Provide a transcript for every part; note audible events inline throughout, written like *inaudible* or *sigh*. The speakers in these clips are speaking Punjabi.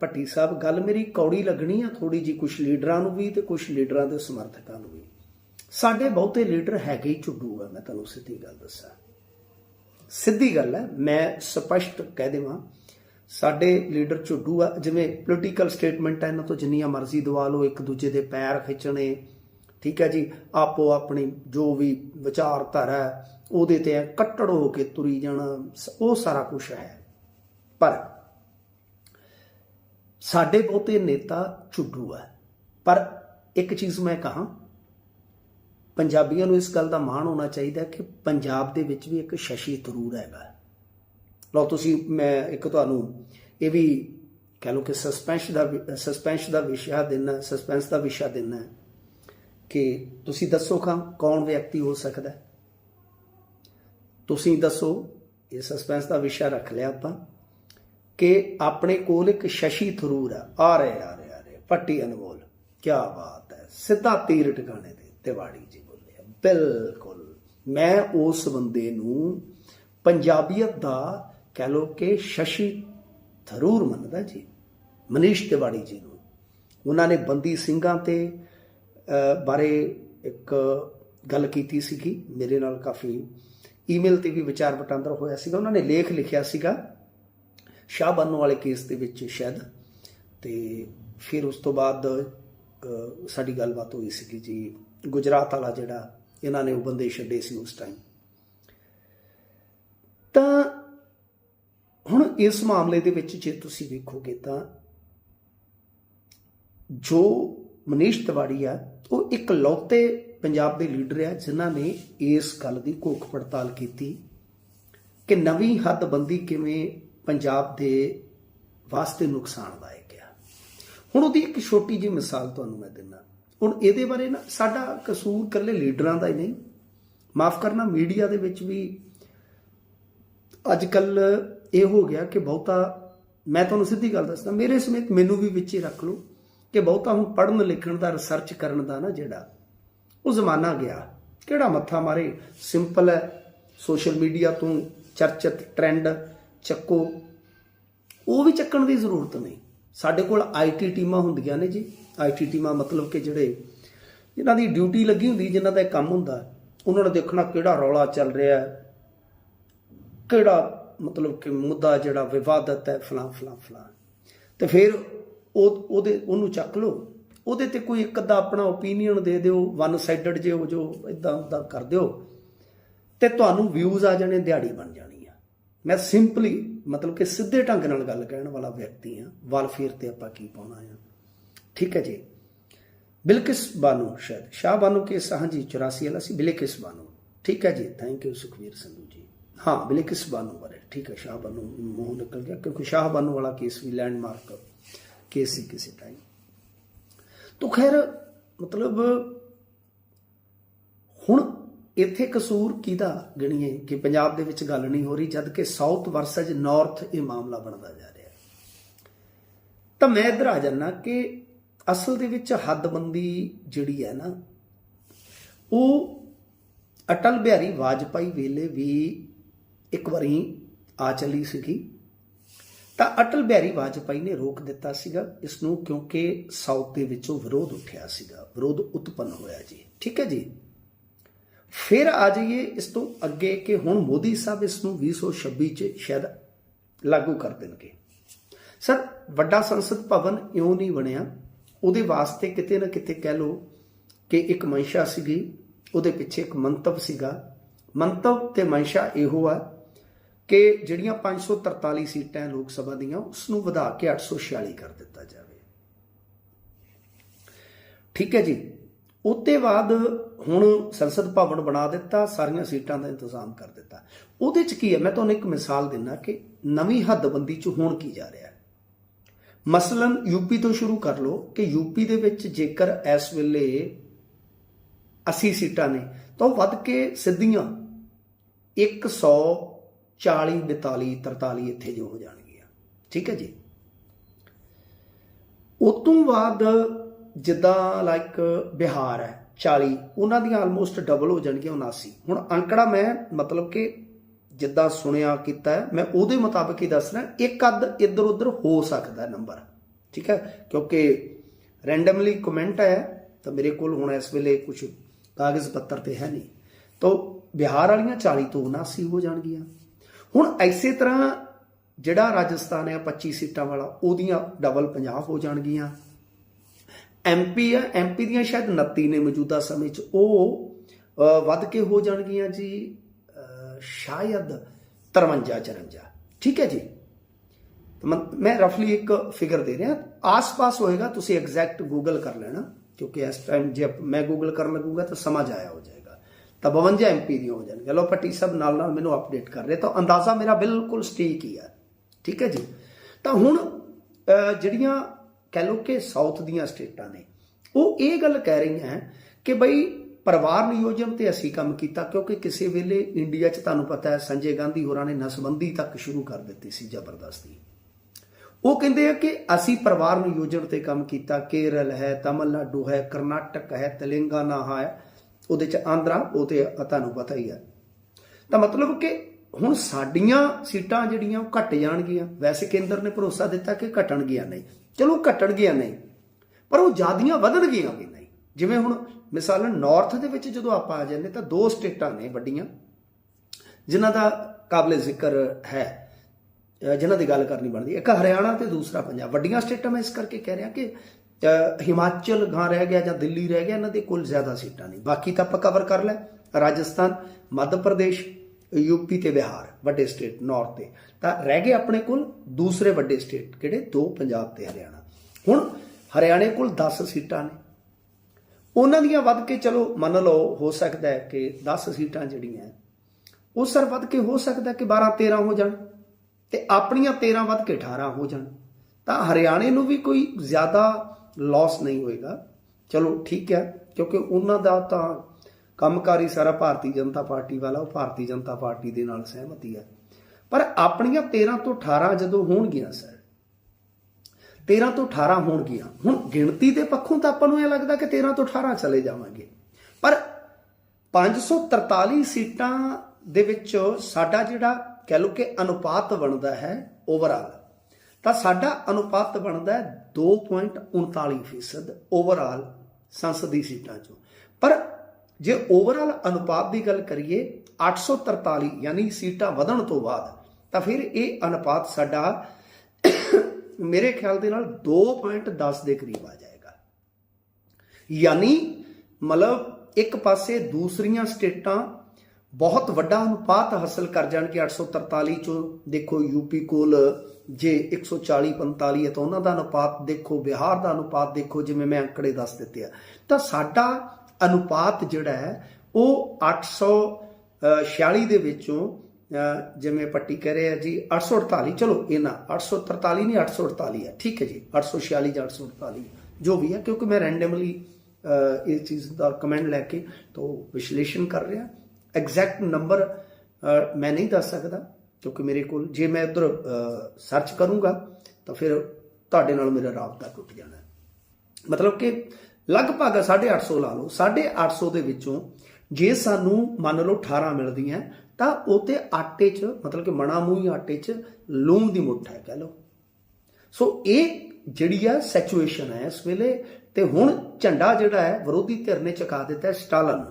ਭੱਟੀ ਸਾਹਿਬ, ਗੱਲ ਮੇਰੀ ਕੌੜੀ ਲੱਗਣੀ ਆ ਥੋੜੀ ਜੀ ਕੁਝ ਲੀਡਰਾਂ ਨੂੰ ਵੀ ਤੇ ਕੁਝ ਲੀਡਰਾਂ ਦੇ ਸਮਰਥਕਾਂ ਨੂੰ ਵੀ। ਸਾਡੇ ਬਹੁਤੇ ਲੀਡਰ ਹੈਗੇ ਹੀ ਝੁੱਡੂ ਆ, ਮੈਂ ਤੁਹਾਨੂੰ ਸਿੱਧੀ ਗੱਲ ਦੱਸਾਂ। ਸਿੱਧੀ ਗੱਲ ਹੈ, ਮੈਂ ਸਪਸ਼ਟ ਕਹਿ ਦੇਵਾਂ, ਸਾਡੇ ਲੀਡਰ ਝੁੱਡੂ ਆ, ਜਿਵੇਂ ਪੋਲੀਟੀਕਲ ਸਟੇਟਮੈਂਟ ਹੈ ਇਹਨਾਂ ਤੋਂ ਜਿੰਨੀਆਂ ਮਰਜ਼ੀ ਦਵਾ ਲਓ, ਇੱਕ ਦੂਜੇ ਦੇ ਪੈਰ ਖਿੱਚਣੇ, ਠੀਕ ਹੈ ਜੀ, ਆਪੋ ਆਪਣੀ ਜੋ ਵੀ ਵਿਚਾਰਧਾਰਾ ਉਹਦੇ ਤੇ ਕੱਟੜ ਹੋ ਕੇ ਤੁਰੀ ਜਾਣਾ, ਸ- ਉਹ ਸਾਰਾ ਕੁਝ ਹੈ। ਪਰ ਸਾਡੇ ਬਹੁਤੇ ਨੇਤਾ ਝੁੱਡੂ ਹੈ। ਪਰ ਇੱਕ ਚੀਜ਼ ਮੈਂ ਕਹਾਂ, ਪੰਜਾਬੀਆਂ ਨੂੰ ਇਸ ਗੱਲ ਦਾ ਮਾਣ ਹੋਣਾ ਚਾਹੀਦਾ ਕਿ ਪੰਜਾਬ ਦੇ ਵਿੱਚ ਵੀ ਇੱਕ ਸ਼ਸ਼ੀ ਤਰੂਰ ਹੈਗਾ। ਲਓ ਤੁਸੀਂ, ਮੈਂ ਇੱਕ ਤੁਹਾਨੂੰ ਇਹ ਵੀ ਕਹ ਲਓ ਕਿ ਸਸਪੈਂਸ ਦਾ ਸਸਪੈਂਸ ਦਾ ਵਿਸ਼ਾ ਦੇਣਾ ਸਸਪੈਂਸ ਦਾ ਵਿਸ਼ਾ ਦੇਣਾ ਕਿ ਤੁਸੀਂ ਦੱਸੋ ਖਾਂ ਕੌਣ ਵਿਅਕਤੀ ਹੋ ਸਕਦਾ ਤੁਸੀਂ ਦੱਸੋ, ਇਹ ਸਸਪੈਂਸ ਦਾ ਵਿਸ਼ਾ ਰੱਖ ਲਿਆ ਆਪਾਂ। ਕਿ ਆਪਣੇ ਕੋਲ ਇੱਕ ਸ਼ਸ਼ੀ ਥਰੂਰ ਆ। ਆ ਰਹੇ ਆ ਰਹੇ ਆ ਰਹੇ। ਪੱਟੀ ਅਨਮੋਲ ਕੀ ਬਾਤ ਹੈ। ਸਿੱਧਾ ਤੀਰ ਟਿਕਾਣੇ ਦੇ ਤਿਵਾੜੀ ਜੀ ਬੋਲੇ ਬਿਲਕੁਲ। ਮੈਂ ਉਸ ਬੰਦੇ ਨੂੰ ਪੰਜਾਬੀਅਤ ਦਾ ਕਹਿ ਲੋ ਕਿ ਸ਼ਸ਼ੀ ਥਰੂਰ ਮੰਨਦਾ ਜੀ। ਮਨੀਸ਼ ਤਿਵਾੜੀ ਜੀ ਨੂੰ। ਉਹਨਾਂ ਨੇ ਬੰਦੀ ਸਿੰਘਾਂ ਤੇ ਬਾਰੇ ਇੱਕ ਗੱਲ ਕੀਤੀ ਸੀਗੀ। ਮੇਰੇ ਨਾਲ ਕਾਫੀ ਈਮੇਲ ਤੇ ਵੀ ਵਿਚਾਰ ਵਟਾਂਦਰ ਹੋਇਆ ਸੀਗਾ। ਉਹਨਾਂ ਨੇ ਲੇਖ ਲਿਖਿਆ ਸੀਗਾ। ਸ਼ਾਹ ਬਾਨੋ ਵਾਲੇ ਕੇਸ ਦੇ ਵਿੱਚ ਸ਼ਾਇਦ। ਤੇ ਫਿਰ ਉਸ ਤੋਂ ਬਾਅਦ ਸਾਡੀ ਗੱਲਬਾਤ ਹੋਈ ਸੀਗੀ ਜੀ, ਗੁਜਰਾਤ ਵਾਲਾ ਜਿਹੜਾ ਇਹਨਾਂ ਨੇ ਉਹ ਬੰਦੇ ਛੱਡੇ ਸੀ ਉਸ ਟਾਈਮ ਤਾਂ ਹੁਣ ਇਸ ਮਾਮਲੇ ਦੇ ਵਿੱਚ ਜੇ ਤੁਸੀਂ ਵੇਖੋਗੇ ਤਾਂ ਜੋ ਮਨੀਸ਼ ਤਿਵਾੜੀ ਆ, ਉਹ ਇੱਕ ਲੌਤੇ ਪੰਜਾਬ ਦੇ ਲੀਡਰ ਆ, ਜਿਨ੍ਹਾਂ ਨੇ ਇਸ ਗੱਲ ਦੀ ਘੋਖ ਪੜਤਾਲ ਕੀਤੀ ਕਿ ਨਵੀਂ ਹੱਦਬੰਦੀ ਕਿਵੇਂ ਪੰਜਾਬ ਦੇ ਵਾਸਤੇ ਨੁਕਸਾਨਦਾਇਕ ਆ। ਹੁਣ ਉਹਦੀ ਇੱਕ ਛੋਟੀ ਜਿਹੀ ਮਿਸਾਲ ਤੁਹਾਨੂੰ ਮੈਂ ਦਿੰਦਾ। ਹੁਣ ਇਹਦੇ ਬਾਰੇ ਨਾ ਸਾਡਾ ਕਸੂਰ ਇਕੱਲੇ ਲੀਡਰਾਂ ਦਾ ਹੀ ਨਹੀਂ। ਮਾਫ ਕਰਨਾ, ਮੀਡੀਆ ਦੇ ਵਿੱਚ ਵੀ ਅੱਜ ਕੱਲ ਇਹ ਹੋ ਗਿਆ ਕਿ ਬਹੁਤਾ, ਮੈਂ ਤੁਹਾਨੂੰ ਸਿੱਧੀ ਗੱਲ ਦੱਸਦਾ, ਮੇਰੇ ਸਮੇਤ ਮੈਨੂੰ ਵੀ ਵਿੱਚ ਹੀ ਰੱਖ ਲਓ ਕਿ ਬਹੁਤਾ ਹੁਣ ਪੜ੍ਹਨ, ਲਿਖਣ ਦਾ ਰਿਸਰਚ ਕਰਨ ਦਾ ਨਾ ਜਿਹੜਾ, ਉਹ ਜ਼ਮਾਨਾ ਗਿਆ। ਕਿਹੜਾ ਮੱਥਾ ਮਾਰੇ? ਸਿੰਪਲ ਹੈ। ਸੋਸ਼ਲ ਮੀਡੀਆ ਤੋਂ ਚਰਚਿਤ ਟ੍ਰੈਂਡ ਚੱਕੋ। ਉਹ ਵੀ ਚੱਕਣ ਦੀ ਜ਼ਰੂਰਤ ਨਹੀਂ। ਸਾਡੇ ਕੋਲ ਆਈਟੀ ਟੀਮਾਂ ਹੁੰਦੀਆਂ ਨੇ ਜੀ। ਆਈਟੀ ਟੀਮਾਂ ਮਤਲਬ ਕਿ ਜਿਹੜੇ ਜਿਨ੍ਹਾਂ ਦੀ ਡਿਊਟੀ ਲੱਗੀ ਹੁੰਦੀ, ਜਿਨ੍ਹਾਂ ਦਾ ਇਹ ਕੰਮ ਹੁੰਦਾ, ਉਹਨਾਂ ਨੇ ਦੇਖਣਾ ਕਿਹੜਾ ਰੌਲਾ ਚੱਲ ਰਿਹਾ ਹੈ, ਕਿਹੜਾ ਮਤਲਬ ਕਿ ਮੁੱਦਾ ਜਿਹੜਾ ਵਿਵਾਦਤ ਹੈ, ਫਲਾਂ ਫਲਾਂ ਫਲਾਂ। ਤੇ ਫਿਰ ਉਹ, ਉਹਦੇ, ਉਹਨੂੰ ਚੱਕ ਲਓ। ਉਹਦੇ ਤੇ ਕੋਈ ਇੱਕ ਅੱਧਾ ਆਪਣਾ ਓਪੀਨੀਅਨ ਦੇ ਦਿਓ ਵਨ ਸਾਈਡਡ ਜੇ ਹੋ ਜੋ ਇਦਾਂ ਉਦਾਂ ਕਰ ਦਿਓ। ਤੇ ਤੁਹਾਨੂੰ ਵਿਊਜ਼ ਆ ਜਾਣੇ, ਦਿਹਾੜੀ ਬਣ ਜਾਣੀ। ਮੈਂ ਸਿੰਪਲੀ ਮਤਲਬ ਕਿ ਸਿੱਧੇ ਢੰਗ ਨਾਲ ਗੱਲ ਕਹਿਣ ਵਾਲਾ ਵਿਅਕਤੀ ਆ ਵਲਫੇਅਰ ਤੇ ਆਪਾਂ ਕੀ ਪਾਉਣਾ ਆ? ਠੀਕ ਹੈ ਜੀ। ਬਿਲਕਿਸ ਬਾਨੂ ਸ਼ਾਇਦ। ਸ਼ਾਹ ਬਾਨੂ ਕੇ ਹਾਂਜੀ 84 ਵਾਲਾ ਸੀ, ਬਿਲਕਿਸ ਬਾਨੂ। ਠੀਕ ਹੈ ਜੀ। Thank you Sukhbir Sandhu ji. ਹਾਂ, ਬਿਲਕਿਸ ਬਾਨੂ ਬਾਰੇ। ਠੀਕ ਹੈ, ਸ਼ਾਹ ਬਾਨੂ ਮੂੰਹ ਨਿਕਲ ਗਿਆ ਕਿਉਂਕਿ ਸ਼ਾਹ ਬਾਨੂ ਵਾਲਾ ਕੇਸ ਵੀ ਲੈਂਡਮਾਰਕ ਕੇਸ ਸੀ ਕਿਸੇ ਟਾਈਮ ਤੋ ਖੈਰ, ਮਤਲਬ ਹੁਣ ਇੱਥੇ ਕਸੂਰ ਕਿਹਦਾ ਗਣੀਏ ਕਿ ਪੰਜਾਬ ਦੇ ਵਿੱਚ ਗੱਲ ਨਹੀਂ ਹੋ ਰਹੀ, ਜਦ ਕਿ ਸਾਊਥ ਵਰਸਜ ਨਾਰਥ ਇਹ ਮਾਮਲਾ ਬਣਦਾ ਜਾ ਰਿਹਾ ਤਾਂ ਮੈਂ ਇੱਧਰ ਆ ਜਾਣਾ ਕਿ ਅਸਲ ਦੇ ਵਿੱਚ ਹੱਦਬੰਦੀ ਜਿਹੜੀ ਹੈ ਨਾ, ਉਹ ਅਟਲ ਬਿਹਾਰੀ ਵਾਜਪਾਈ ਵੇਲੇ ਵੀ ਇੱਕ ਵਾਰੀ ਆ ਚਲੀ ਸੀਗੀ। ਤਾਂ ਅਟਲ ਬਿਹਾਰੀ ਵਾਜਪਾਈ ਨੇ ਰੋਕ ਦਿੱਤਾ ਸੀਗਾ ਇਸ ਨੂੰ ਕਿਉਂਕਿ ਸਾਊਥ ਦੇ ਵਿੱਚੋਂ ਵਿਰੋਧ ਉੱਠਿਆ ਸੀਗਾ, ਵਿਰੋਧ ਉਤਪੰਨ ਹੋਇਆ ਜੀ। ਠੀਕ ਹੈ ਜੀ? ਫਿਰ ਆ ਜਾਈਏ ਇਸ ਤੋਂ ਅੱਗੇ ਕਿ ਹੁਣ ਮੋਦੀ ਸਾਹਿਬ ਇਸ ਨੂੰ 2026 ਚ ਸ਼ਾਇਦ ਲਾਗੂ ਕਰ ਦੇਣਗੇ। ਸਰ, ਵੱਡਾ ਸੰਸਦ ਭਵਨ ਇਉਂ ਨਹੀਂ ਬਣਿਆ। ਉਹਦੇ ਵਾਸਤੇ ਕਿਤੇ ਨਾ ਕਿਤੇ ਕਹਿ ਲੋ ਕਿ ਇੱਕ ਮੰਸ਼ਾ ਸੀਗੀ, ਉਹਦੇ ਪਿੱਛੇ ਇੱਕ ਮੰਤਵ ਸੀਗਾ। ਮੰਤਵ ਤੇ ਮੰਸ਼ਾ ਇਹੋ ਆ ਕਿ ਜਿਹੜੀਆਂ 543 ਸੀਟਾਂ ਲੋਕ ਸਭਾ ਦੀਆਂ ਉਸ ਨੂੰ ਵਧਾ ਕੇ 846 ਕਰ ਦਿੱਤਾ ਜਾਵੇ। ਠੀਕ ਹੈ ਜੀ। ਉਤੇ ਬਾਅਦ ਹੁਣ ਸੰਸਦ ਭਵਨ ਬਣਾ ਦਿੱਤਾ, ਸਾਰੀਆਂ ਸੀਟਾਂ ਦਾ ਇੰਤਜ਼ਾਮ ਕਰ ਦਿੱਤਾ। ਉਹਦੇ ਚ ਕੀ ਹੈ? ਮੈਂ ਤੁਹਾਨੂੰ ਇੱਕ ਮਿਸਾਲ ਦਿੰਨਾ ਕਿ ਨਵੀਂ ਹੱਦਬੰਦੀ ਚ ਹੋਣ ਕੀ ਜਾ ਰਿਹਾ ਹੈ? ਮਸਲਨ ਯੂਪੀ ਤੋਂ ਸ਼ੁਰੂ ਕਰ ਲਓ ਕਿ ਯੂਪੀ ਦੇ ਵਿੱਚ ਜੇਕਰ ਇਸ ਵੇਲੇ 80 ਸੀਟਾਂ ਨੇ, ਤਾਂ ਉਹ ਵੱਧ ਕੇ ਸਿੱਧੀਆਂ 140 42 43 ਇੱਥੇ ਜੋ ਹੋ ਜਾਣਗੀਆਂ। ਠੀਕ ਹੈ ਜੀ? ਉਸ ਤੋਂ ਬਾਅਦ ਜਿੱਦਾਂ ਲਾਈਕ ਬਿਹਾਰ ਹੈ 40 ਉਹਨਾਂ ਦੀਆਂ ਆਲਮੋਸਟ ਡਬਲ ਹੋ ਜਾਣਗੀਆਂ 79 ਹੁਣ ਅੰਕੜਾ ਮੈਂ ਮਤਲਬ ਕਿ ਜਿੱਦਾਂ ਸੁਣਿਆ, ਕੀਤਾ ਮੈਂ ਉਹਦੇ ਮੁਤਾਬਕ ਹੀ ਦੱਸਣਾ ਇੱਕ ਅੱਧ ਇੱਧਰ ਉੱਧਰ ਹੋ ਸਕਦਾ ਨੰਬਰ ਠੀਕ ਹੈ? ਕਿਉਂਕਿ ਰੈਂਡਮਲੀ ਕਮੈਂਟ ਹੈ, ਤਾਂ ਮੇਰੇ ਕੋਲ ਹੁਣ ਇਸ ਵੇਲੇ ਕੁਝ ਕਾਗਜ਼ ਪੱਤਰ ਤੇ ਹੈ ਨਹੀਂ। ਤਾਂ ਬਿਹਾਰ ਵਾਲੀਆਂ 40 ਤੋਂ 79 ਹੋ ਜਾਣਗੀਆਂ। ਹੁਣ ਐਸੇ ਤਰ੍ਹਾਂ ਜਿਹੜਾ ਰਾਜਸਥਾਨ ਹੈ 25 ਸੀਟਾਂ ਵਾਲਾ, ਉਹਦੀਆਂ ਡਬਲ 50 ਹੋ ਜਾਣਗੀਆਂ। ਐਮਪੀ ਆ ਐਮਪੀ ਦੀਆਂ ਸ਼ਾਇਦ 29 ਨੇ ਮੌਜੂਦਾ ਸਮੇਂ 'ਚ। ਉਹ ਵੱਧ ਕੇ ਹੋ ਜਾਣਗੀਆਂ ਜੀ ਸ਼ਾਇਦ 53 54 ਠੀਕ ਹੈ ਜੀ? ਮੈਂ- ਰਫਲੀ ਇੱਕ ਫਿਗਰ ਦੇ ਰਿਹਾ। ਆਸ-ਪਾਸ ਹੋਏਗਾ, ਤੁਸੀਂ ਐਗਜ਼ੈਕਟ ਗੂਗਲ ਕਰ ਲੈਣਾ, ਕਿਉਂਕਿ ਇਸ ਟਾਈਮ ਜੇ ਮੈਂ ਗੂਗਲ ਕਰਨ ਲੱਗੂਗਾ ਤਾਂ ਸਮਝ ਆਇਆ ਹੋ ਜਾਏਗਾ। ਤਾਂ 52 ਐਮਪੀ ਦੀਆਂ ਹੋ ਜਾਣਗੀਆਂ। ਲੋ ਪੱਟੀ ਸਭ ਨਾਲ ਨਾਲ ਮੈਨੂੰ ਅਪਡੇਟ ਕਰ ਰਹੇ। ਤਾਂ ਅੰਦਾਜ਼ਾ ਮੇਰਾ ਬਿਲਕੁਲ ਸਟੀਕ ਹੀ ਹੈ ਠੀਕ ਹੈ ਜੀ? ਤਾਂ ਹੁਣ ਜਿਹੜੀਆਂ ਕਹਿ ਲਓ ਕਿ ਸਾਊਥ ਦੀਆਂ ਸਟੇਟਾਂ ਨੇ। ਉਹ ਇਹ ਗੱਲ ਕਹਿ ਰਹੀਆਂ ਕਿ ਬਈ ਪਰਿਵਾਰ ਨਿਯੋਜਨ ਤੇ ਅਸੀਂ ਕੰਮ ਕੀਤਾ ਕਿਉਂਕਿ ਕਿਸੇ ਵੇਲੇ ਇੰਡੀਆ 'ਚ ਤੁਹਾਨੂੰ ਪਤਾ ਹੈ ਸੰਜੇ ਗਾਂਧੀ ਹੋਰਾਂ ਨੇ ਨਸਬੰਦੀ ਤੱਕ ਸ਼ੁਰੂ ਕਰ ਦਿੱਤੀ ਸੀ ਜ਼ਬਰਦਸਤੀ। ਉਹ ਕਹਿੰਦੇ ਆ ਕਿ ਅਸੀਂ ਪਰਿਵਾਰ ਨਿਯੋਜਨ ਤੇ ਕੰਮ ਕੀਤਾ, ਕੇਰਲ ਹੈ, ਤਮਿਲਨਾਡੂ ਹੈ, ਕਰਨਾਟਕ ਹੈ, ਤੇਲੰਗਾਨਾ ਹੈ, ਉਹਦੇ ਚ ਆਂਧਰਾ, ਉਹ ਤੇ ਤੁਹਾਨੂੰ ਪਤਾ ਹੀ ਹੈ। ਤਾਂ ਮਤਲਬ ਕਿ ਹੁਣ ਸਾਡੀਆਂ ਸੀਟਾਂ ਜਿਹੜੀਆਂ ਉਹ ਘਟ ਜਾਣਗੀਆਂ। ਵੈਸੇ ਕੇਂਦਰ ਨੇ ਭਰੋਸਾ ਦਿੱਤਾ ਕਿ ਘਟਣਗੀਆਂ ਨਹੀਂ। ਚਲੋ ਘਟਣਗੀਆਂ ਨਹੀਂ, ਪਰ ਉਹ ਜਿਆਦੀਆਂ ਵਧਣਗੀਆਂ ਵੀ ਨਹੀਂ। ਜਿਵੇਂ ਹੁਣ ਮਿਸਾਲਨ ਨਾਰਥ ਦੇ ਵਿੱਚ ਜਦੋਂ ਆਪਾਂ ਆ ਜਾਂਦੇ, ਤਾਂ ਦੋ ਸਟੇਟਾਂ ਨੇ ਵੱਡੀਆਂ, ਜਿਨ੍ਹਾਂ ਦਾ ਕਾਬਲੇ ਜ਼ਿਕਰ ਹੈ, ਅਹ ਜਿਨ੍ਹਾਂ ਦੀ ਗੱਲ ਕਰਨੀ ਬਣਦੀ ਇੱਕ ਹਰਿਆਣਾ ਤੇ ਦੂਸਰਾ ਪੰਜਾਬ। ਵੱਡੀਆਂ ਸਟੇਟਾਂ ਮੈਂ ਇਸ ਕਰਕੇ ਕਹਿ ਰਿਹਾ ਕਿ ਹਿਮਾਚਲ ਗਾਂ ਰਹਿ ਗਿਆ ਜਾਂ ਦਿੱਲੀ ਰਹਿ ਗਿਆ, ਇਹਨਾਂ ਦੇ ਕੋਲ ਜ਼ਿਆਦਾ ਸੀਟਾਂ ਨਹੀਂ ਬਾਕੀ ਤਾਂ ਆਪਾਂ ਕਵਰ ਕਰ ਲੈ ਰਾਜਸਥਾਨ, ਮੱਧ ਪ੍ਰਦੇਸ਼ ਯੂਪੀ ਤੇ ਬਿਹਾਰ, ਵੱਡੇ ਸਟੇਟ ਨਾਰਥ ਤੇ। ਤਾਂ ਰਹਿ ਗਏ ਆਪਣੇ ਕੋਲ ਦੂਸਰੇ ਵੱਡੇ ਸਟੇਟ ਕਿਹੜੇ? ਦੋ ਪੰਜਾਬ ਤੇ ਹਰਿਆਣਾ। ਹੁਣ ਹਰਿਆਣੇ ਕੋਲ 10 ਸੀਟਾਂ ਨੇ। ਉਹਨਾਂ ਦੀਆਂ ਵੱਧ ਕੇ, ਚਲੋ, ਮੰਨ ਲਓ, ਹੋ ਸਕਦਾ ਹੈ ਕਿ 10 ਸੀਟਾਂ ਜਿਹੜੀਆਂ ਉਹ ਸਰ ਵੱਧ ਕੇ ਹੋ ਸਕਦਾ ਕਿ 12 13 ਹੋ ਜਾਣ ਤੇ ਆਪਣੀਆਂ 13 ਵੱਧ ਕੇ 18 ਹੋ ਜਾਣ। ਤਾਂ ਹਰਿਆਣੇ ਨੂੰ ਵੀ ਕੋਈ ਜ਼ਿਆਦਾ ਲਾਸ ਨਹੀਂ ਹੋਏਗਾ। ਚਲੋ, ਠੀਕ ਹੈ, ਕਿਉਂਕਿ ਉਹਨਾਂ ਦਾ ਤਾਂ ਕੰਮਕਾਰੀ ਸਾਰਾ ਭਾਰਤੀ ਜਨਤਾ ਪਾਰਟੀ ਵਾਲਾ, ਉਹ ਭਾਰਤੀ ਜਨਤਾ ਪਾਰਟੀ ਦੇ ਨਾਲ ਸਹਿਮਤੀ ਹੈ ਪਰ ਆਪਣੀਆਂ 13 ਤੋਂ 18 ਜਦੋਂ ਹੋਣਗੀਆਂ ਸਰ 13 ਤੋਂ 18 ਹੋਣਗੀਆਂ, ਹੁਣ ਗਿਣਤੀ ਦੇ ਪੱਖੋਂ ਤਾਂ ਆਪਾਂ ਨੂੰ ਇਹ ਲੱਗਦਾ ਕਿ 13 ਤੋਂ 18 ਚਲੇ ਜਾਵਾਂਗੇ। ਪਰ 543 ਸੀਟਾਂ ਦੇ ਵਿੱਚ ਸਾਡਾ ਜਿਹੜਾ ਕਹਿ ਲਓ ਕਿ ਅਨੁਪਾਤ ਬਣਦਾ ਹੈ ਓਵਰਆਲ ਤਾਂ ਸਾਡਾ ਅਨੁਪਾਤ ਬਣਦਾ ਹੈ 2.39% ਓਵਰਆਲ ਸੰਸਦੀ ਸੀਟਾਂ ਚੋਂ। ਪਰ ਜੇ ਓਵਰਆਲ ਅਨੁਪਾਤ ਦੀ ਗੱਲ ਕਰੀਏ 843 ਯਾਨੀ ਸੀਟਾਂ ਵਧਣ ਤੋਂ ਬਾਅਦ, ਤਾਂ ਫਿਰ ਇਹ ਅਨੁਪਾਤ ਸਾਡਾ *coughs* ਮੇਰੇ ਖਿਆਲ ਦੇ ਨਾਲ 2.10 ਦੇ ਕਰੀਬ ਆ ਜਾਏਗਾ। ਯਾਨੀ ਮਤਲਬ ਇੱਕ ਪਾਸੇ ਦੂਸਰੀਆਂ ਸਟੇਟਾਂ ਬਹੁਤ ਵੱਡਾ ਅਨੁਪਾਤ ਹਾਸਲ ਕਰ ਜਾਣਗੇ 843 ਚੋਂ। ਦੇਖੋ ਯੂਪੀ ਕੋਲ ਜੇ 140 45 ਹੈ ਤਾਂ ਉਹਨਾਂ ਦਾ ਅਨੁਪਾਤ ਦੇਖੋ, ਬਿਹਾਰ ਦਾ ਅਨੁਪਾਤ ਦੇਖੋ, ਜਿਵੇਂ ਮੈਂ ਅੰਕੜੇ ਦੱਸ ਦਿੱਤੇ ਆ। ਤਾਂ ਸਾਡਾ ਅਨੁਪਾਤ ਜਿਹੜਾ ਹੈ, ਉਹ 846 ਦੇ ਵਿੱਚੋਂ ਜਿਵੇਂ ਪੱਟੀ ਕਹਿ ਰਹੇ ਆ ਜੀ 848 ਚਲੋ ਇਹ ਇਹਨਾਂ 843 ਨਹੀਂ 848 ਹੈ ਠੀਕ ਹੈ ਜੀ 846 ਜਾਂ 848 ਜੋ ਵੀ ਹੈ ਕਿਉਂਕਿ ਮੈਂ ਰੈਂਡਮਲੀ ਇਸ ਚੀਜ਼ ਦਾ ਕਮੈਂਟ ਲੈ ਕੇ ਤੋਂ ਵਿਸ਼ਲੇਸ਼ਣ ਕਰ ਰਿਹਾ ਐਗਜ਼ੈਕਟ ਨੰਬਰ ਮੈਂ ਨਹੀਂ ਦੱਸ ਸਕਦਾ, ਕਿਉਂਕਿ ਮੇਰੇ ਕੋਲ, ਜੇ ਮੈਂ ਉਧਰ ਸਰਚ ਕਰੂੰਗਾ, ਤਾਂ ਫਿਰ ਤੁਹਾਡੇ ਨਾਲ ਮੇਰਾ ਰਾਬਤਾ ਟੁੱਟ ਜਾਣਾ। ਮਤਲਬ ਕਿ ਲਗਭਗ 850 ਲਾ ਲਓ 850 ਦੇ ਵਿੱਚੋਂ ਜੇ ਸਾਨੂੰ ਮੰਨ ਲਓ 18 ਮਿਲਦੀਆਂ, ਤਾਂ ਉਹ ਤੇ ਆਟੇ 'ਚ, ਮਤਲਬ ਕਿ ਮਣਾ ਮੂੰਹੀ ਆਟੇ 'ਚ ਲੂਣ ਦੀ ਮੁੱਠ ਹੈ ਕਹ ਲਓ। ਸੋ ਇਹ ਜਿਹੜੀ ਆ ਸੈਚੁਏਸ਼ਨ ਹੈ ਇਸ ਵੇਲੇ, ਤੇ ਹੁਣ ਝੰਡਾ ਜਿਹੜਾ ਹੈ ਵਿਰੋਧੀ ਧਿਰ ਨੇ ਚੁਕਾ ਦਿੱਤਾ ਸਟਾਲਨ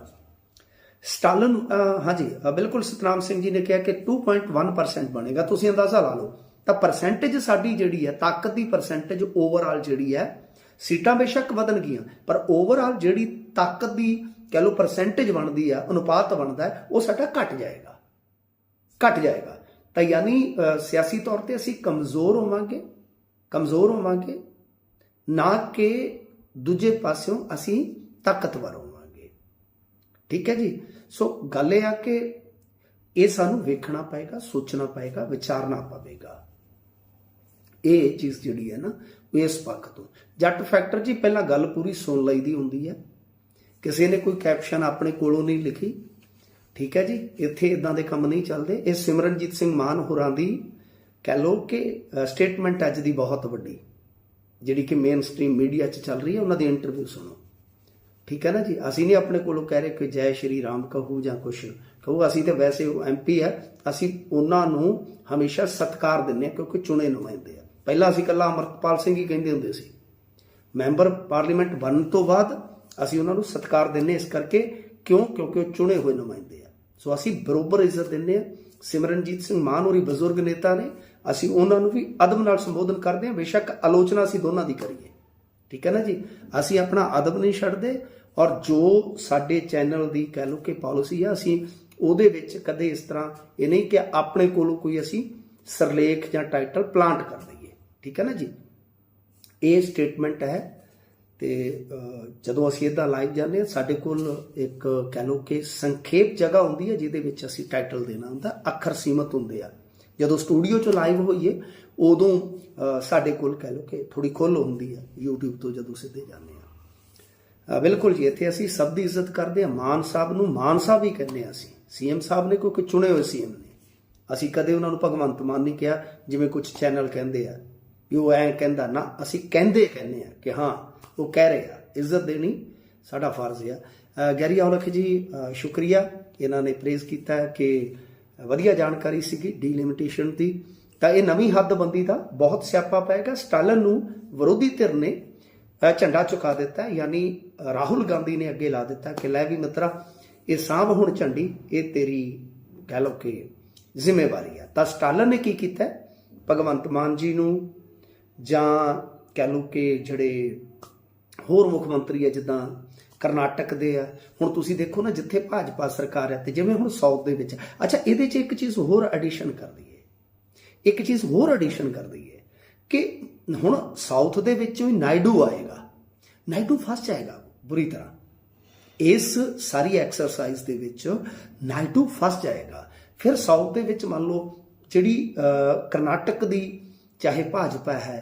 ਸਟਾਲਨ ਹਾਂਜੀ ਬਿਲਕੁਲ ਸਤਨਾਮ ਸਿੰਘ ਜੀ ਨੇ ਕਿਹਾ ਕਿ 2.1% ਬਣੇਗਾ। ਤੁਸੀਂ ਅੰਦਾਜ਼ਾ ਲਾ ਲਓ, ਤਾਂ ਪਰਸੈਂਟੇਜ ਸਾਡੀ ਜਿਹੜੀ ਹੈ, ਤਾਕਤ ਦੀ ਪਰਸੈਂਟੇਜ ਓਵਰਆਲ ਜਿਹੜੀ ਹੈ ਸੀਟਾਂ ਬੇਸ਼ੱਕ ਵਧਣਗੀਆਂ ਪਰ ਓਵਰਆਲ ਜਿਹੜੀ ਤਾਕਤ ਦੀ ਕਹ ਲਓ ਪਰਸੈਂਟੇਜ ਬਣਦੀ ਆ, ਅਨੁਪਾਤ ਬਣਦਾ ਉਹ ਸਾਡਾ ਘਟ ਜਾਏਗਾ। ਘਟ ਜਾਏਗਾ। ਤਾਂ ਯਾਨੀ ਸਿਆਸੀ ਤੌਰ ਤੇ ਅਸੀਂ ਕਮਜ਼ੋਰ ਹੋਵਾਂਗੇ ਕਮਜ਼ੋਰ ਹੋਵਾਂਗੇ, ਨਾ ਕਿ ਦੂਜੇ ਪਾਸਿਓਂ ਅਸੀਂ ਤਾਕਤਵਰ ਹੋਵਾਂਗੇ। ਠੀਕ ਹੈ ਜੀ? ਸੋ ਗੱਲ ਇਹ ਆ ਕਿ ਇਹ ਸਾਨੂੰ ਵੇਖਣਾ ਪਏਗਾ, ਸੋਚਣਾ ਪਏਗਾ, ਵਿਚਾਰਨਾ ਪਵੇਗਾ। ਇਹ ਚੀਜ਼ ਜਿਹੜੀ ਹੈ ਨਾ ਇਸ ਪੱਖ ਤੋਂ। ਜੱਟ ਫੈਕਟਰ ਜੀ, ਪਹਿਲਾਂ ਗੱਲ ਪੂਰੀ ਸੁਣ ਲਈ ਦੀ ਹੁੰਦੀ ਹੈ। ਕਿਸੇ ਨੇ ਕੋਈ ਕੈਪਸ਼ਨ ਆਪਣੇ ਕੋਲੋਂ ਨਹੀਂ ਲਿਖੀ, ਠੀਕ ਹੈ ਜੀ? ਇੱਥੇ ਇਦਾਂ ਦੇ ਕੰਮ ਨਹੀਂ ਚੱਲਦੇ। ਇਹ ਸਿਮਰਨਜੀਤ ਸਿੰਘ ਮਾਨ ਹੋਰਾਂ ਦੀ, ਕਹਿ ਲੋ ਕਿ ਸਟੇਟਮੈਂਟ ਅੱਜ ਦੀ ਬਹੁਤ ਵੱਡੀ, ਜਿਹੜੀ ਕਿ ਮੇਨ ਸਟ੍ਰੀਮ ਮੀਡੀਆ 'ਚ ਚੱਲ ਰਹੀ ਹੈ। ਉਹਨਾਂ ਦੀ ਇੰਟਰਵਿਊ ਸੁਣੋ। ਠੀਕ ਹੈ ਨਾ ਜੀ? ਅਸੀਂ ਨਹੀਂ ਆਪਣੇ ਕੋਲੋਂ ਕਹਿ ਰਹੇ ਕਿ ਜੈ ਸ਼੍ਰੀ ਰਾਮ ਕਹੂ ਜਾਂ ਕੁਛ ਕਹੂ। ਅਸੀਂ ਤੇ ਵੈਸੇ ਉਹ ਐਮਪੀ ਹੈ ਅਸੀਂ ਉਹਨਾਂ ਨੂੰ ਹਮੇਸ਼ਾ ਸਤਿਕਾਰ ਦਿੰਦੇ ਹਾਂ, ਕਿਉਂਕਿ ਚੁਣੇ ਨੁਮਾਇੰਦੇ ਪਹਿਲਾਂ ਅਸੀਂ ਕੱਲਾ ਅਮਰਪਾਲ ਸਿੰਘ ਹੀ ਕਹਿੰਦੇ ਹੁੰਦੇ ਸੀ। ਮੈਂਬਰ ਪਾਰਲੀਮੈਂਟ ਬਣਨ ਤੋਂ ਬਾਅਦ ਅਸੀਂ ਉਹਨਾਂ ਨੂੰ ਸਤਿਕਾਰ ਦਿੰਨੇ ਇਸ ਕਰਕੇ। ਕਿਉਂ? ਕਿਉਂਕਿ ਉਹ ਚੁਣੇ ਹੋਏ ਨੁਮਾਇੰਦੇ ਆ। ਸੋ ਅਸੀਂ ਬਰੋਬਰ ਇੱਜ਼ਤ ਦਿੰਨੇ ਆ ਸਿਮਰਨਜੀਤ ਸਿੰਘ ਮਾਨ ਹੋਰੀ ਬਜ਼ੁਰਗ ਨੇਤਾ ਨੇ, ਅਸੀਂ ਉਹਨਾਂ ਨੂੰ ਵੀ ਅਦਬ ਨਾਲ ਸੰਬੋਧਨ ਕਰਦੇ ਹਾਂ। ਬੇਸ਼ੱਕ ਆਲੋਚਨਾ ਅਸੀਂ ਦੋਨਾਂ ਦੀ ਕਰੀਏ। ਠੀਕ ਹੈ ਨਾ ਜੀ? ਅਸੀਂ ਆਪਣਾ ਅਦਬ ਨਹੀਂ ਛੱਡਦੇ ਔਰ ਜੋ ਸਾਡੇ ਚੈਨਲ ਦੀ ਕਹਿ ਲਓ ਕਿ ਪਾਲਿਸੀ ਆ, ਅਸੀਂ ਉਹਦੇ ਵਿੱਚ ਕਦੇ ਇਸ ਤਰ੍ਹਾਂ ਇਹ ਨਹੀਂ ਕਿ ਆਪਣੇ ਕੋਲੋਂ ਕੋਈ ਅਸੀਂ ਸਰਲੇਖ ਜਾਂ ਟਾਈਟਲ ਪਲਾਂਟ ਕਰ ਠੀਕ ਹੈ ਨਾ ਜੀ? ਇਹ ਸਟੇਟਮੈਂਟ ਹੈ ਤੇ ਜਦੋਂ ਅਸੀਂ ਇਦਾਂ ਲਾਈਵ ਜਾਂਦੇ ਹਾਂ, ਸਾਡੇ ਕੋਲ ਇੱਕ ਕਹਿ ਲਓ ਕਿ ਸੰਖੇਪ ਜਗ੍ਹਾ ਹੁੰਦੀ ਹੈ, ਜਿਹਦੇ ਵਿੱਚ ਅਸੀਂ ਟਾਈਟਲ ਦੇਣਾ ਹੁੰਦਾ, ਅੱਖਰ ਸੀਮਤ ਹੁੰਦੇ ਆ। ਜਦੋਂ ਸਟੂਡੀਓ 'ਚ ਲਾਈਵ ਹੋਈਏ, ਉਦੋਂ ਸਾਡੇ ਕੋਲ ਕਹਿ ਲਓ ਕਿ ਥੋੜੀ ਖੁੱਲ ਹੁੰਦੀ ਆ, YouTube ਤੋਂ ਜਦੋਂ ਸਿੱਧੇ ਜਾਂਦੇ ਆ। ਬਿਲਕੁਲ ਜੀ, ਇੱਥੇ ਅਸੀਂ ਸਭ ਦੀ ਇੱਜ਼ਤ ਕਰਦੇ ਹਾਂ, ਮਾਨ ਸਾਹਿਬ ਨੂੰ ਮਾਨ ਸਾਹਿਬ ਹੀ ਕਹਿੰਦੇ ਹਾਂ ਅਸੀਂ। ਸੀਐਮ ਸਾਹਿਬ ਨੇ ਕਿਉਂਕਿ ਚੁਣੇ ਹੋਏ ਸੀਐਮ ਨੇ। ਅਸੀਂ ਕਦੇ ਉਹਨਾਂ ਨੂੰ ਭਗਵੰਤ ਮਾਨ ਨਹੀਂ ਕਿਹਾ, ਜਿਵੇਂ ਕੁਝ ਚੈਨਲ ਕਹਿੰਦੇ ਆ। ਵੀ ਉਹ ਐਂ ਕਹਿੰਦਾ, ਨਾ, ਅਸੀਂ ਕਹਿੰਦੇ ਕਹਿੰਦੇ ਆ ਕਿ ਹਾਂ, ਉਹ ਕਹਿ ਰਹੇ ਆ, ਇੱਜ਼ਤ ਦੇਣੀ ਸਾਡਾ ਫਰਜ਼ ਆ। ਗੈਰੀ ਔਲਖ ਜੀ ਸ਼ੁਕਰੀਆ, ਇਹਨਾਂ ਨੇ ਪ੍ਰੇਜ਼ ਕੀਤਾ ਕਿ ਵਧੀਆ ਜਾਣਕਾਰੀ ਸੀਗੀ ਡੀਲਿਮਿਟੇਸ਼ਨ ਦੀ ਤਾਂ ਇਹ ਨਵੀਂ ਹੱਦਬੰਦੀ ਦਾ ਬਹੁਤ ਸਿਆਪਾ ਪਏਗਾ ਸਟਾਲਨ ਨੂੰ ਵਿਰੋਧੀ ਧਿਰ ਨੇ ਝੰਡਾ ਚੁਕਾ ਦਿੱਤਾ, ਯਾਨੀ ਰਾਹੁਲ ਗਾਂਧੀ ਨੇ ਅੱਗੇ ਲਾ ਦਿੱਤਾ ਕਿ ਲੈ ਵੀ ਮਿੱਤਰਾ, ਇਹ ਸਾਂਭ ਹੁਣ ਝੰਡੀ, ਇਹ ਤੇਰੀ ਕਹਿ ਲਓ ਕਿ ਜ਼ਿੰਮੇਵਾਰੀ ਆ। ਤਾਂ ਸਟਾਲਨ ਨੇ ਕੀ ਕੀਤਾ? ਭਗਵੰਤ ਮਾਨ ਜੀ ਨੂੰ ਜਾਂ ਕਹਿ ਲਓ ਕਿ ਜਿਹੜੇ ਹੋਰ ਮੁੱਖ ਮੰਤਰੀ ਆ, ਜਿੱਦਾਂ ਕਰਨਾਟਕ ਦੇ ਆ, ਹੁਣ ਤੁਸੀਂ ਦੇਖੋ ਨਾ ਜਿੱਥੇ ਭਾਜਪਾ ਸਰਕਾਰ ਹੈ ਤੇ ਜਿਵੇਂ ਹੁਣ ਸਾਊਥ ਦੇ ਵਿੱਚ ਅੱਛਾ, ਇਹਦੇ 'ਚ ਇੱਕ ਚੀਜ਼ ਹੋਰ ਐਡੀਸ਼ਨ ਕਰ ਦਈਏ ਇੱਕ ਚੀਜ਼ ਹੋਰ ਐਡੀਸ਼ਨ ਕਰ ਦਈਏ ਕਿ ਹੁਣ ਸਾਊਥ ਦੇ ਵਿੱਚੋਂ ਹੀ ਨਾਇਡੂ ਆਏਗਾ। ਨਾਇਡੂ ਫਸ ਜਾਏਗਾ ਬੁਰੀ ਤਰ੍ਹਾਂ। ਇਸ ਸਾਰੀ ਐਕਸਰਸਾਈਜ਼ ਦੇ ਵਿੱਚ ਨਾਇਡੂ ਫਸ ਜਾਏਗਾ ਫਿਰ ਸਾਊਥ ਦੇ ਵਿੱਚ ਮੰਨ ਲਓ ਜਿਹੜੀ ਕਰਨਾਟਕ ਦੀ ਚਾਹੇ ਭਾਜਪਾ ਹੈ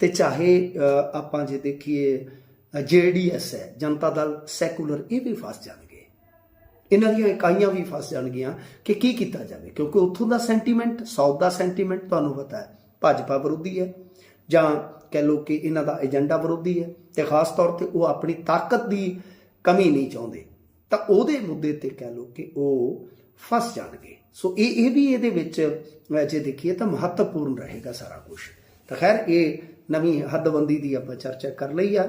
ਤੇ ਚਾਹੇ ਆਪਾਂ ਜੇ ਦੇਖੀਏ ਜੇਡੀਐਸ ਹੈ, ਜਨਤਾ ਦਲ, ਸੈਕੂਲਰ, ਇਹ ਵੀ ਫਸ ਜਾਣਗੇ। ਇਹਨਾਂ ਦੀਆਂ ਇਕਾਈਆਂ ਵੀ ਫਸ ਜਾਣਗੀਆਂ ਕਿ ਕੀ ਕੀਤਾ ਜਾਵੇ, ਕਿਉਂਕਿ ਉੱਥੋਂ ਦਾ ਸੈਂਟੀਮੈਂਟ, ਸਾਊਥ ਦਾ ਸੈਂਟੀਮੈਂਟ ਤੁਹਾਨੂੰ ਪਤਾ ਹੈ, ਭਾਜਪਾ ਵਿਰੋਧੀ ਹੈ। ਜਾਂ ਕਹਿ ਲਓ ਕਿ ਇਹਨਾਂ ਦਾ ਏਜੰਡਾ ਵਿਰੋਧੀ ਹੈ ਤੇ ਖਾਸ ਤੌਰ ਤੇ ਉਹ ਆਪਣੀ ਤਾਕਤ ਦੀ ਕਮੀ ਨਹੀਂ ਚਾਹੁੰਦੇ, ਤਾਂ ਉਹਦੇ ਮੁੱਦੇ ਤੇ ਕਹਿ ਲਓ ਕਿ ਉਹ ਫਸ ਜਾਣਗੇ। ਸੋ ਇਹ ਇਹ ਵੀ ਇਹਦੇ ਵਿੱਚ ਜੇ ਦੇਖੀਏ ਤਾਂ ਮਹੱਤਵਪੂਰਨ ਰਹੇਗਾ ਸਾਰਾ ਕੁਝ ਤਾਂ ਖੈਰ ਇਹ ਨਵੀਂ ਹੱਦਬੰਦੀ ਦੀ ਆਪਾਂ ਚਰਚਾ ਕਰ ਲਈ ਆ।